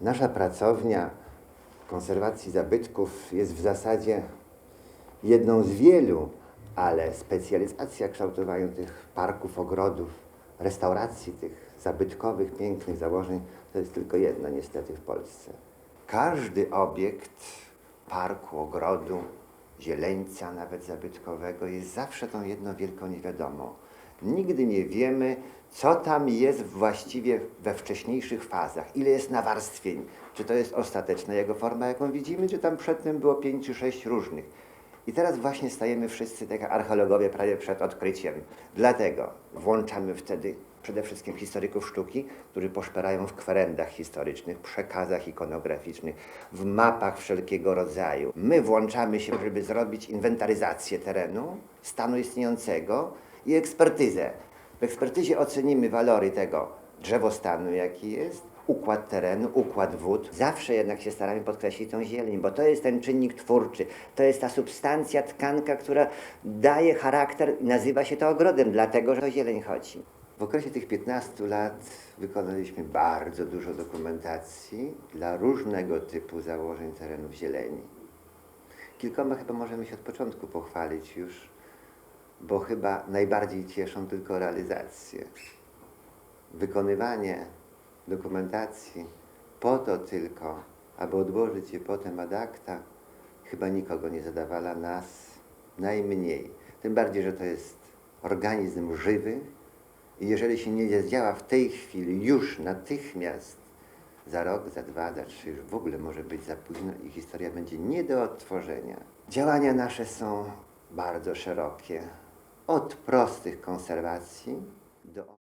Nasza pracownia konserwacji zabytków jest w zasadzie jedną z wielu, ale specjalizacja kształtowania tych parków, ogrodów, restauracji tych zabytkowych, pięknych założeń to jest tylko jedna niestety w Polsce. Każdy obiekt parku, ogrodu, zieleńca nawet zabytkowego jest zawsze tą jedną wielką niewiadomą. Nigdy nie wiemy, co tam jest właściwie we wcześniejszych fazach, ile jest nawarstwień, czy to jest ostateczna jego forma, jaką widzimy, czy tam przedtem było pięć czy sześć różnych. I teraz właśnie stajemy wszyscy, tak jak archeologowie, prawie przed odkryciem. Dlatego włączamy wtedy przede wszystkim historyków sztuki, którzy poszperają w kwerendach historycznych, przekazach ikonograficznych, w mapach wszelkiego rodzaju. My włączamy się, żeby zrobić inwentaryzację terenu, stanu istniejącego i ekspertyzę. W ekspertyzie ocenimy walory tego drzewostanu, jaki jest, układ terenu, układ wód. Zawsze jednak się staramy podkreślić tą zieleń, bo to jest ten czynnik twórczy, to jest ta substancja, tkanka, która daje charakter, nazywa się to ogrodem, dlatego że o zieleń chodzi. W okresie tych 15 lat wykonaliśmy bardzo dużo dokumentacji dla różnego typu założeń terenów zieleni. Kilkoma chyba możemy się od początku pochwalić już, bo chyba najbardziej cieszą tylko realizacje. Wykonywanie dokumentacji po to tylko, aby odłożyć je potem ad acta, chyba nikogo nie zadawala nas najmniej. Tym bardziej, że to jest organizm żywy i jeżeli się nie zdziała w tej chwili, już natychmiast, za rok, za dwa, za trzy, już w ogóle może być za późno i historia będzie nie do odtworzenia. Działania nasze są bardzo szerokie. Od prostych konserwacji do